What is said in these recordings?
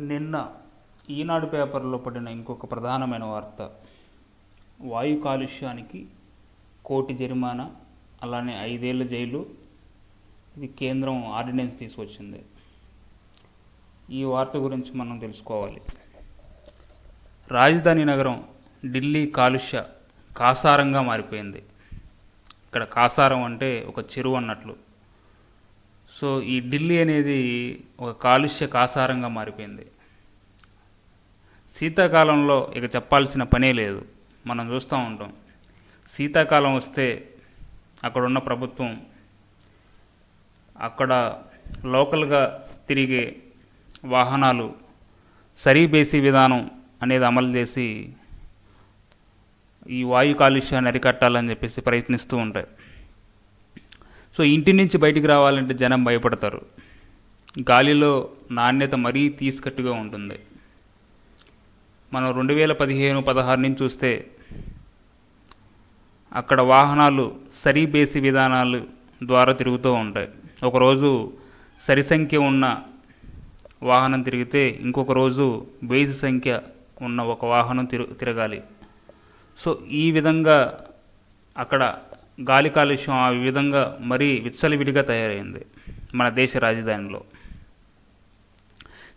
నిన్న ఈనాడు పేపర్లో పడిన ఇంకొక ప్రధానమైన వార్త. వాయు కాలుష్యానికి కోటి జరిమానా అలానే ఐదేళ్ళ జైలు. ఇది కేంద్రం ఆర్డినెన్స్ తీసుకొచ్చింది. ఈ వార్త గురించి మనం తెలుసుకోవాలి. రాజధాని నగరం ఢిల్లీ కాలుష్య కాసారంగా మారిపోయింది. ఇక్కడ కాసారం అంటే ఒక చెరువు అన్నట్లు. సో ఈ ఢిల్లీ అనేది ఒక కాలుష్య కాసారంగా మారిపోయింది. శీతాకాలంలో ఇక చెప్పాల్సిన పనే లేదు. మనం చూస్తూ ఉంటాం. శీతాకాలం వస్తే అక్కడ ఉన్న ప్రభుత్వం అక్కడ లోకల్గా తిరిగే వాహనాలు సరీబేసి విధానం అనేది అమలు చేసి ఈ వాయు కాలుష్యాన్ని అరికట్టాలని చెప్పేసి ప్రయత్నిస్తూ ఉంటాయి. సో ఇంటి నుంచి బయటికి రావాలంటే జనం భయపడతారు. గాలిలో నాణ్యత మరీ తీసుకట్టుగా ఉంటుంది. మనం రెండు వేల పదిహేను పదహారు నుంచి చూస్తే అక్కడ వాహనాలు సరీ బేసి విధానాలు ద్వారా తిరుగుతూ ఉంటాయి. ఒకరోజు సరి సంఖ్య ఉన్న వాహనం తిరిగితే ఇంకొక రోజు బేసి సంఖ్య ఉన్న ఒక వాహనం తిరు తిరగాలి. సో ఈ విధంగా అక్కడ గాలి కాలుష్యం ఆ విధంగా మరీ విచ్చలవిడిగా తయారైంది మన దేశ రాజధానిలో.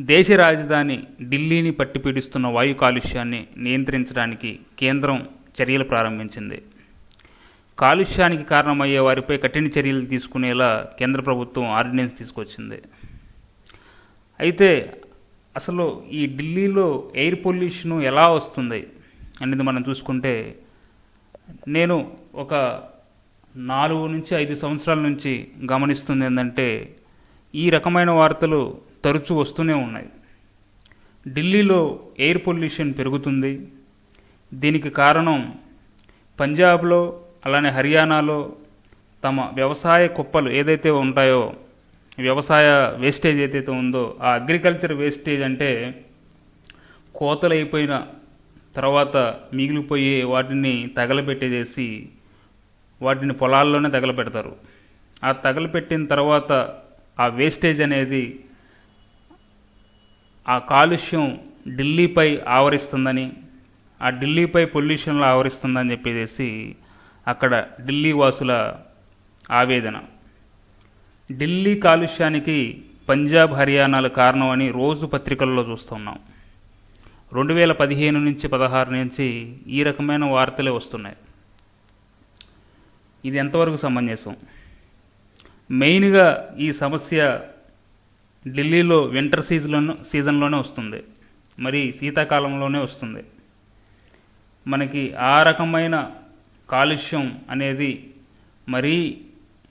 దేశ రాజధాని ఢిల్లీని పట్టిపీడిస్తున్న వాయు కాలుష్యాన్ని నియంత్రించడానికి కేంద్రం చర్యలు ప్రారంభించింది. కాలుష్యానికి కారణమయ్యే వారిపై కఠిన చర్యలు తీసుకునేలా కేంద్ర ప్రభుత్వం ఆర్డినెన్స్ తీసుకొచ్చింది. అయితే అసలు ఈ ఢిల్లీలో ఎయిర్ పొల్యూషన్ ఎలా వస్తుంది అనేది మనం చూసుకుంటే నేను ఒక నాలుగు నుంచి ఐదు సంవత్సరాల నుంచి గమనిస్తుంది ఏంటంటే ఈ రకమైన వార్తలు తరచూ వస్తూనే ఉన్నాయి. ఢిల్లీలో ఎయిర్ పొల్యూషన్ పెరుగుతుంది. దీనికి కారణం పంజాబ్లో అలానే హర్యానాలో తమ వ్యవసాయ కుప్పలు ఏదైతే ఉంటాయో వ్యవసాయ వేస్టేజ్ ఏదైతే ఉందో ఆ అగ్రికల్చర్ వేస్టేజ్ అంటే కోతలు అయిపోయిన తర్వాత మిగిలిపోయే వాటిని తగలబెట్టేసి వాటిని పొలాల్లోనే తగలబెడతారు. ఆ తగలపెట్టిన తర్వాత ఆ వేస్టేజ్ అనేది ఆ కాలుష్యం ఢిల్లీపై ఆవరిస్తుందని ఆ ఢిల్లీపై పొల్యూషన్లో ఆవరిస్తుందని చెప్పేసి అక్కడ ఢిల్లీ వాసుల ఆవేదన. ఢిల్లీ కాలుష్యానికి పంజాబ్ హర్యానాలు కారణం అని రోజు పత్రికల్లో చూస్తున్నాం. రెండు వేల పదిహేను నుంచి పదహారు నుంచి ఈ రకమైన వార్తలే వస్తున్నాయి. ఇది ఎంతవరకు సమంజసం? మెయిన్గా ఈ సమస్య ఢిల్లీలో వింటర్ సీజన్లో సీజన్లోనే వస్తుంది. మరి శీతాకాలంలోనే వస్తుంది. మనకి ఆ రకమైన కాలుష్యం అనేది మరీ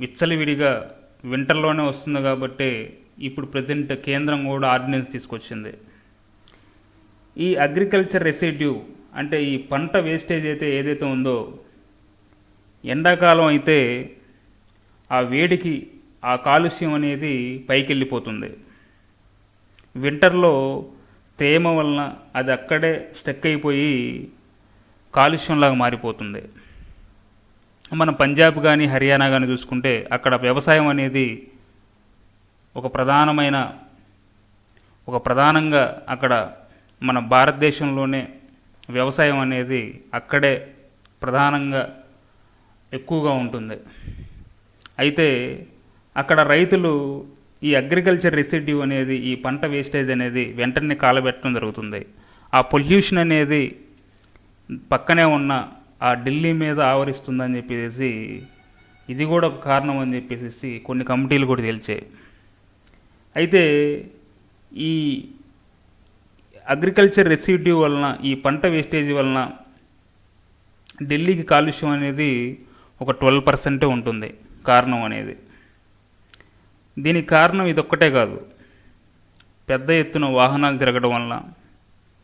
విచ్చలవిడిగా వింటర్లోనే వస్తుంది కాబట్టి ఇప్పుడు ప్రజెంట్ కేంద్రం కూడా ఆర్డినెన్స్ తీసుకొచ్చింది. ఈ అగ్రికల్చర్ రెసిడ్యూ అంటే ఈ పంట వేస్టేజ్ అయితే ఏదైతే ఉందో ఎండాకాలం అయితే ఆ వేడికి ఆ కాలుష్యం అనేది పైకి వెళ్ళిపోతుంది వింటర్లో తేమ వలన అది అక్కడే స్టక్ అయిపోయి కాలుష్యంలాగా మారిపోతుంది. మన పంజాబ్ కానీ హర్యానా కానీ చూసుకుంటే అక్కడ వ్యవసాయం అనేది ఒక ప్రధానమైన ఒక ప్రధానంగా అక్కడ మన భారతదేశంలోనే వ్యవసాయం అనేది అక్కడే ప్రధానంగా ఎక్కువగా ఉంటుంది. అయితే అక్కడ రైతులు ఈ అగ్రికల్చర్ రెసిడ్యూ అనేది ఈ పంట వేస్టేజ్ అనేది వెంటనే కాలబెట్టడం జరుగుతుంది. ఆ పొల్యూషన్ అనేది పక్కనే ఉన్న ఆ ఢిల్లీ మీద ఆవరిస్తుందని చెప్పేసి ఇది కూడా ఒక కారణం అని చెప్పేసి కొన్ని కమిటీలు కూడా తేల్చాయి. అయితే ఈ అగ్రికల్చర్ రెసిడ్యూ వలన ఈ పంట వేస్టేజ్ వలన ఢిల్లీకి కాలుష్యం అనేది ఒక ట్వెల్వ్ పర్సెంటే ఉంటుంది కారణం అనేది. దీనికి కారణం ఇదొక్కటే కాదు. పెద్ద ఎత్తున వాహనాలు తిరగడం వలన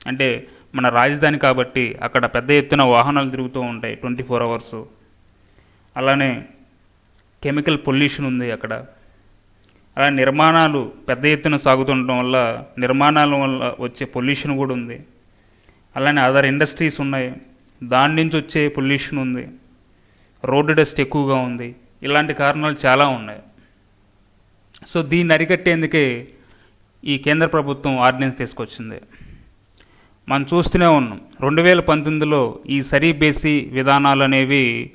అంటే మన రాజధాని కాబట్టి అక్కడ పెద్ద ఎత్తున వాహనాలు తిరుగుతూ ఉంటాయి ట్వంటీ ఫోర్ అవర్స్. అలానే కెమికల్ పొల్యూషన్ ఉంది అక్కడ. అలా నిర్మాణాలు పెద్ద ఎత్తున సాగుతుండటం వల్ల నిర్మాణాల వల్ల వచ్చే పొల్యూషన్ కూడా ఉంది. అలానే అదర్ ఇండస్ట్రీస్ ఉన్నాయి. దాని నుంచి వచ్చే పొల్యూషన్ ఉంది. రోడ్డు డస్ట్ ఎక్కువగా ఉంది. ఇలాంటి కారణాలు చాలా ఉన్నాయి. సో దీన్ని అరికట్టేందుకే ఈ కేంద్ర ప్రభుత్వం ఆర్డినెన్స్ తీసుకొచ్చింది. మనం చూస్తూనే ఉన్నాం. రెండు వేల పంతొమ్మిదిలో ఈ సరీ బేసి విధానాలు అనేవి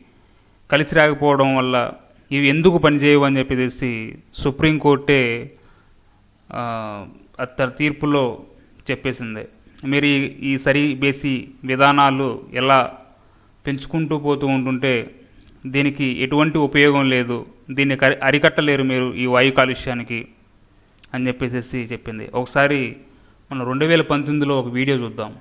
కలిసి రాకపోవడం వల్ల ఇవి ఎందుకు పనిచేయవు అని చెప్పేసి సుప్రీంకోర్టే తన తీర్పులో చెప్పేసింది. మీరు ఈ ఈ సరి బేసి విధానాలు ఎలా పెంచుకుంటూ పోతూ ఉంటుంటే దీనికి ఎటువంటి ఉపయోగం లేదు. దీన్ని కరి- అరికట్టలేరు మీరు ఈ వాయు కాలుష్యానికి అని చెప్పేసి చెప్పింది. ఒకసారి మనం రెండు వేల పంతొమ్మిదిలో ఒక వీడియో చూద్దాం.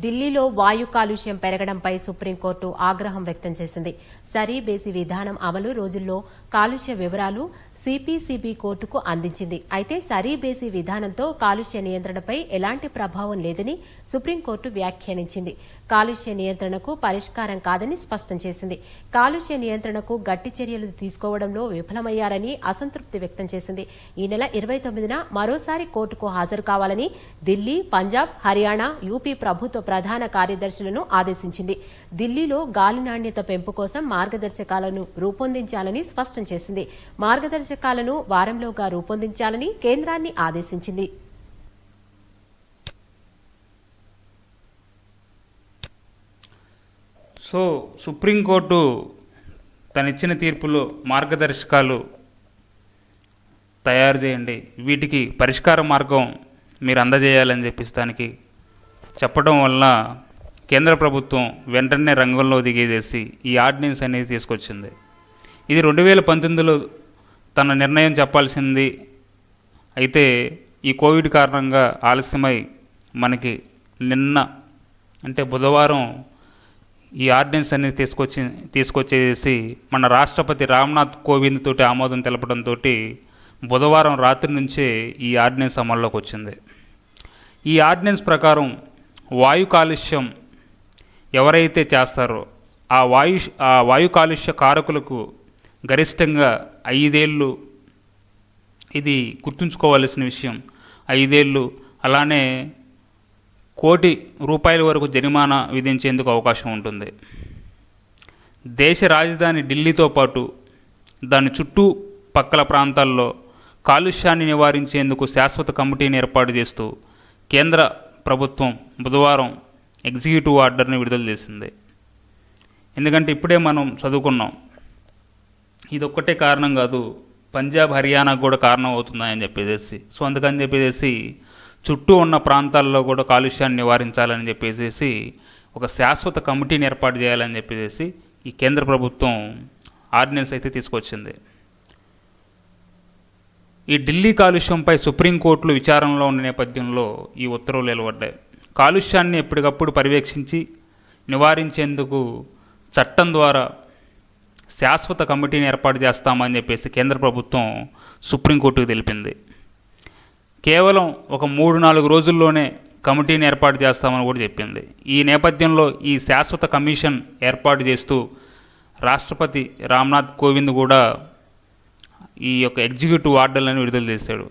ఢిల్లీలో వాయు కాలుష్యం పెరగడంపై సుప్రీంకోర్టు ఆగ్రహం వ్యక్తం చేసింది. సరీ బేసి విధానం అమలు రోజుల్లో కాలుష్య వివరాలు సిపిసిబి కోర్టుకు అందించింది. అయితే సరీ బేసి విధానంతో కాలుష్య నియంత్రణపై ఎలాంటి ప్రభావం లేదని సుప్రీంకోర్టు వ్యాఖ్యానించింది. కాలుష్య నియంత్రణకు పరిష్కారం కాదని స్పష్టం చేసింది. కాలుష్య నియంత్రణకు గట్టి చర్యలు తీసుకోవడంలో విఫలమయ్యారని అసంతృప్తి వ్యక్తం చేసింది. ఈ నెల ఇరవై తొమ్మిదిన మరోసారి కోర్టుకు హాజరు కావాలని ఢిల్లీ పంజాబ్ హర్యానా యూపీ ప్రభుత్వ ప్రధాన కార్యదర్శులను ఆదేశించింది. ఢిల్లీలో గాలి నాణ్యత పెంపు కోసం మార్గదర్శకాలను రూపొందించాలని స్పష్టం చేసింది. మార్గదర్శకాలను వారంలోగా రూపొందించాలని కేంద్రాన్ని ఆదేశించింది. సో సుప్రీంకోర్టు తనిచ్చిన తీర్పులో మార్గదర్శకాలు తయారు చేయండి. వీటికి పరిష్కార మార్గం మీరు అందజేయాలని చెప్పేసి దానికి చెప్పడం వల్ల కేంద్ర ప్రభుత్వం వెంటనే రంగంలో దిగేసేసి ఈ ఆర్డినెన్స్ అనేది తీసుకొచ్చింది. ఇది రెండు వేల పంతొమ్మిదిలో తన నిర్ణయం చెప్పాల్సింది. అయితే ఈ కోవిడ్ కారణంగా ఆలస్యమై మనకి నిన్న అంటే బుధవారం ఈ ఆర్డినెన్స్ అనేది తీసుకొచ్చి తీసుకొచ్చేసి మన రాష్ట్రపతి రామ్నాథ్ కోవింద్ తోటి ఆమోదం తెలపడంతో బుధవారం రాత్రి నుంచే ఈ ఆర్డినెన్స్ అమల్లోకి వచ్చింది ఈ ఆర్డినెన్స్ ప్రకారం వాయు కాలుష్యం ఎవరైతే చేస్తారో ఆ వాయు ఆ వాయు కాలుష్య కారకులకు గరిష్టంగా ఐదేళ్ళు ఇది గుర్తుంచుకోవాల్సిన విషయం. ఐదేళ్ళు అలానే కోటి రూపాయల వరకు జరిమానా విధించేందుకు అవకాశం ఉంటుంది. దేశ రాజధాని ఢిల్లీతో పాటు దాని చుట్టూ పక్కల ప్రాంతాల్లో కాలుష్యాన్ని నివారించేందుకు శాశ్వత కమిటీని ఏర్పాటు చేస్తూ కేంద్ర ప్రభుత్వం బుధవారం ఎగ్జిక్యూటివ్ ఆర్డర్ని విడుదల చేసింది. ఎందుకంటే ఇప్పుడే మనం చదువుకున్నాం. ఇదొక్కటే కారణం కాదు పంజాబ్ హర్యానాకు కూడా కారణం అవుతుందని చెప్పేసి సో అందుకని చెప్పేసి చుట్టూ ఉన్న ప్రాంతాల్లో కూడా కాలుష్యాన్ని నివారించాలని చెప్పేసి ఒక శాశ్వత కమిటీని ఏర్పాటు చేయాలని చెప్పేసి ఈ కేంద్ర ప్రభుత్వం ఆర్డినెన్స్ అయితే తీసుకొచ్చింది. ఈ ఢిల్లీ కాలుష్యంపై సుప్రీంకోర్టులు విచారణలో ఉన్న నేపథ్యంలో ఈ ఉత్తర్వులు వెలువడ్డాయి. కాలుష్యాన్ని ఎప్పటికప్పుడు పర్యవేక్షించి నివారించేందుకు చట్టం ద్వారా శాశ్వత కమిటీని ఏర్పాటు చేస్తామని చెప్పేసి కేంద్ర ప్రభుత్వం సుప్రీంకోర్టుకు తెలిపింది. కేవలం ఒక మూడు నాలుగు రోజుల్లోనే కమిటీని ఏర్పాటు చేస్తామని కూడా చెప్పింది. ఈ నేపథ్యంలో ఈ శాశ్వత కమిషన్ ఏర్పాటు చేస్తూ రాష్ట్రపతి రామ్నాథ్ కోవింద్ కూడా ఈ యొక్క ఎగ్జిక్యూటివ్ ఆర్డర్లను విడుదల చేశాడు.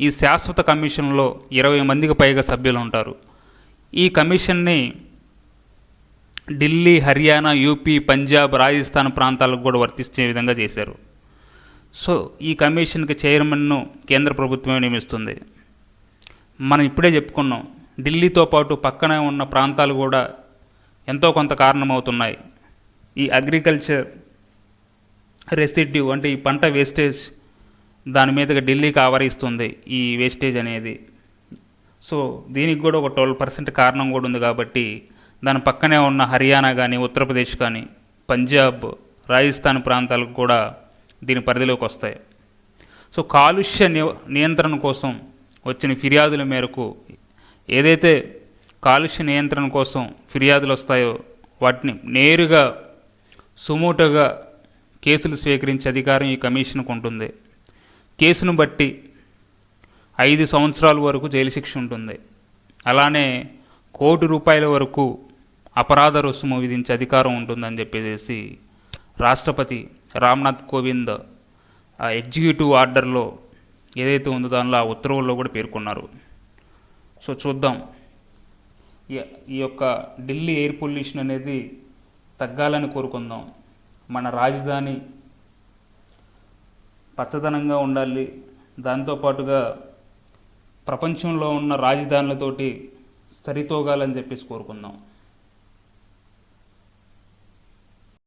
ఈ శాశ్వత కమిషన్లో ఇరవై మందికి పైగా సభ్యులు ఉంటారు. ఈ కమిషన్ని ఢిల్లీ హర్యానా యూపీ పంజాబ్ రాజస్థాన్ ప్రాంతాలకు కూడా వర్తించే విధంగా చేశారు. సో ఈ కమిషన్కి చైర్మన్ను కేంద్ర ప్రభుత్వమే నియమిస్తుంది. మనం ఇప్పుడే చెప్పుకున్నాం ఢిల్లీతో పాటు పక్కనే ఉన్న ప్రాంతాలు కూడా ఎంతో కొంత కారణమవుతున్నాయి. ఈ అగ్రికల్చర్ రెసిడ్యూ అంటే ఈ పంట వేస్టేజ్ దాని మీదుగా ఢిల్లీకి ఆవరిస్తుంది ఈ వేస్టేజ్ అనేది. సో దీనికి కూడా ఒక ట్వెల్వ్ పర్సెంట్ కారణం కూడా ఉంది కాబట్టి దాని పక్కనే ఉన్న హర్యానా కానీ ఉత్తరప్రదేశ్ కానీ పంజాబ్ రాజస్థాన్ ప్రాంతాలకు కూడా దీని పరిధిలోకి వస్తాయి. సో కాలుష్య నియంత్రణ కోసం వచ్చిన ఫిర్యాదుల మేరకు ఏదైతే కాలుష్య నియంత్రణ కోసం ఫిర్యాదులు వస్తాయో వాటిని నేరుగా సుమోటోగా కేసులు స్వీకరించే అధికారం ఈ కమిషన్కు ఉంటుంది. కేసును బట్టి ఐదు సంవత్సరాల వరకు జైలు శిక్ష ఉంటుంది. అలానే కోటి రూపాయల వరకు అపరాధ రుసుము విధించే అధికారం ఉంటుందని చెప్పేసి రాష్ట్రపతి రామ్నాథ్ కోవింద్ ఆ ఎగ్జిక్యూటివ్ ఆర్డర్లో ఏదైతే ఉందో దానిలో ఆ ఉత్తర్వుల్లో కూడా పేర్కొన్నారు. సో చూద్దాం. ఈ- యొక్క ఢిల్లీ ఎయిర్ పొల్యూషన్ అనేది తగ్గాలని కోరుకుందాం. మన రాజధాని పచ్చదనంగా ఉండాలి. దాంతోపాటుగా ప్రపంచంలో ఉన్న రాజధానులతోటి సరితోగాలని చెప్పేసి కోరుకుందాం.